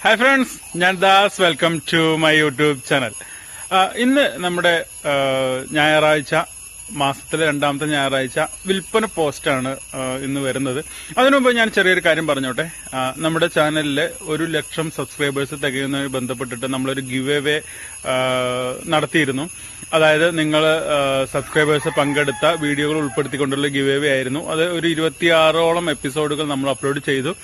Hi friends ഞാൻ Das. Welcome to my YouTube channel ഇന്ന് നമ്മുടെ ഞായറാഴ്ച മാസത്തിലെ രണ്ടാമത്തെ ഞായറാഴ്ച വിൽപ്പന പോസ്റ്റാണ് ഇന്ന് വരുന്നത്. അതിനുമുമ്പ് ഞാൻ ചെറിയൊരു കാര്യം പറഞ്ഞോട്ടെ. നമ്മുടെ ചാനലിൽ ഒരു ലക്ഷം സബ്സ്ക്രൈബേഴ്സ് തികയുന്നതുമായി ബന്ധപ്പെട്ടിട്ട് നമ്മളൊരു ഗിവ് എവേ നടത്തിയിരുന്നു. അതായത് നിങ്ങൾ സബ്സ്ക്രൈബേഴ്സ് പങ്കെടുത്ത വീഡിയോകൾ ഉൾപ്പെടുത്തിക്കൊണ്ടുള്ള ഗിവ് എവേ ആയിരുന്നു. അത് ഒരു ഇരുപത്തിയാറോളം എപ്പിസോഡുകൾ നമ്മൾ അപ്ലോഡ് ചെയ്തു.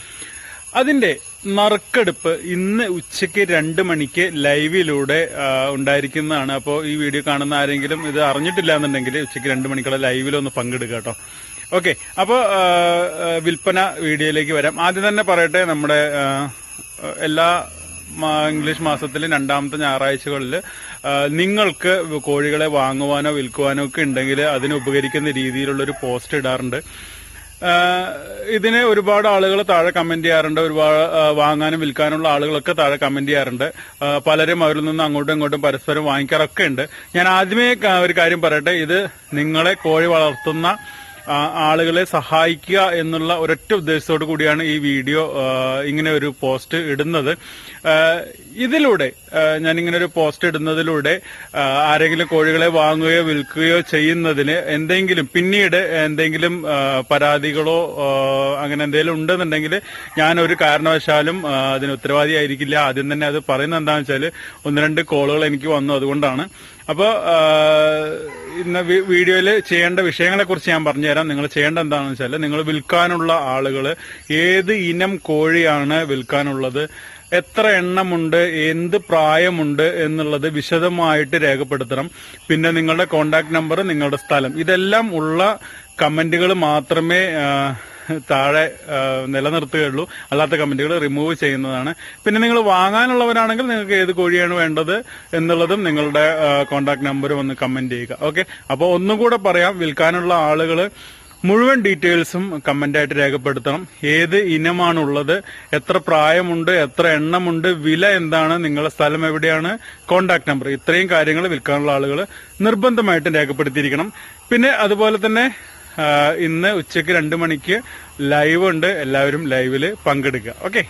അതിന്റെ നറുക്കെടുപ്പ് ഇന്ന് ഉച്ചയ്ക്ക് രണ്ട് മണിക്ക് ലൈവിലൂടെ ഉണ്ടായിരിക്കുന്നതാണ്. അപ്പോൾ ഈ വീഡിയോ കാണുന്ന ആരെങ്കിലും ഇത് അറിഞ്ഞിട്ടില്ല എന്നുണ്ടെങ്കിൽ ഉച്ചയ്ക്ക് രണ്ട് മണിക്കുള്ള ലൈവിലൊന്ന് പങ്കെടുക്കുക കേട്ടോ. ഓക്കെ അപ്പോൾ വിൽപ്പന വീഡിയോയിലേക്ക് വരാം. ആദ്യം തന്നെ പറയട്ടെ നമ്മുടെ എല്ലാ ഇംഗ്ലീഷ് മാസത്തിലെ രണ്ടാമത്തെ ഞായറാഴ്ചകളിൽ നിങ്ങൾക്ക് കോഴികളെ വാങ്ങുവാനോ വിൽക്കുവാനോ ഒക്കെ ഉണ്ടെങ്കിൽ അതിന് ഉപകരിക്കുന്ന രീതിയിലുള്ള ഒരു പോസ്റ്റ് ഇടാറുണ്ട്. ഇതിന് ഒരുപാട് ആളുകൾ താഴെ കമന്റ് ചെയ്യാറുണ്ട്. ഒരുപാട് വാങ്ങാനും വിൽക്കാനുള്ള ആളുകളൊക്കെ താഴെ കമന്റ് ചെയ്യാറുണ്ട്. പലരും അവരിൽ നിന്ന് അങ്ങോട്ടും ഇങ്ങോട്ടും പരസ്പരം വാങ്ങിക്കാറൊക്കെ ഉണ്ട്. ഞാൻ ആദ്യമേ ഒരു കാര്യം പറയട്ടെ. ഇത് നിങ്ങളെ കോഴി വളർത്തുന്ന ആളുകളെ സഹായിക്കുക എന്നുള്ള ഒരൊറ്റ ഉദ്ദേശത്തോടു കൂടിയാണ് ഈ വീഡിയോ ഇങ്ങനെ ഒരു പോസ്റ്റ് ഇടുന്നത്. ഇതിലൂടെ ഞാൻ ഇങ്ങനെ ഒരു പോസ്റ്റ് ഇടുന്നതിലൂടെ ആരെങ്കിലും കോഴികളെ വാങ്ങുകയോ വിൽക്കുകയോ ചെയ്യുന്നതിന് എന്തെങ്കിലും പിന്നീട് എന്തെങ്കിലും പരാതികളോ അങ്ങനെ എന്തെങ്കിലും ഉണ്ടെന്നുണ്ടെങ്കിൽ ഞാൻ ഒരു കാരണവശാലും അതിന് ഉത്തരവാദിയായിരിക്കില്ല. ആദ്യം തന്നെ അത് പറയുന്നത് എന്താണെന്ന് വെച്ചാൽ ഒന്ന് രണ്ട് കോളുകൾ എനിക്ക് വന്നു. അതുകൊണ്ടാണ് അപ്പോൾ ഇന്ന് വീഡിയോയിൽ ചെയ്യേണ്ട വിഷയങ്ങളെക്കുറിച്ച് ഞാൻ പറഞ്ഞുതരാം. നിങ്ങൾ ചെയ്യേണ്ട എന്താണെന്ന് വെച്ചാൽ നിങ്ങൾ വിൽക്കാനുള്ള ആളുകൾ ഏത് ഇനം കോഴിയാണ് വിൽക്കാനുള്ളത് എത്ര എണ്ണമുണ്ട് എന്ത് പ്രായമുണ്ട് എന്നുള്ളത് വിശദമായിട്ട് രേഖപ്പെടുത്തണം. പിന്നെ നിങ്ങളുടെ കോണ്ടാക്ട് നമ്പർ നിങ്ങളുടെ സ്ഥലം. ഇതെല്ലാം ഉള്ള കമന്റുകൾ മാത്രമേ താഴെ നിലനിർത്തുകയുള്ളൂ. അല്ലാത്ത കമന്റുകൾ റിമൂവ് ചെയ്യുന്നതാണ്. പിന്നെ നിങ്ങൾ വാങ്ങാനുള്ളവരാണെങ്കിൽ നിങ്ങൾക്ക് ഏത് കോഴിയാണ് വേണ്ടത് എന്നുള്ളതും നിങ്ങളുടെ കോണ്ടാക്ട് നമ്പറും ഒന്ന് കമന്റ് ചെയ്യുക. ഓക്കെ അപ്പോൾ ഒന്നും കൂടെ പറയാം. വിൽക്കാനുള്ള ആളുകൾ മുഴുവൻ ഡീറ്റെയിൽസും കമന്റായിട്ട് രേഖപ്പെടുത്തണം. ഏത് ഇനമാണുള്ളത്? എത്ര പ്രായമുണ്ട്? എത്ര എണ്ണമുണ്ട്? വില എന്താണ്? നിങ്ങളുടെ സ്ഥലം എവിടെയാണ്? കോണ്ടാക്ട് നമ്പർ ഇത്രയും കാര്യങ്ങൾ വിൽക്കാനുള്ള ആളുകൾ നിർബന്ധമായിട്ടും രേഖപ്പെടുത്തിയിരിക്കണം. പിന്നെ അതുപോലെ തന്നെ ഇന്ന് ഉച്ചയ്ക്ക് രണ്ട് മണിക്ക് ലൈവ് ഉണ്ട് എല്ലാവരും ലൈവിൽ പങ്കെടുക്കുക. ഓക്കെ?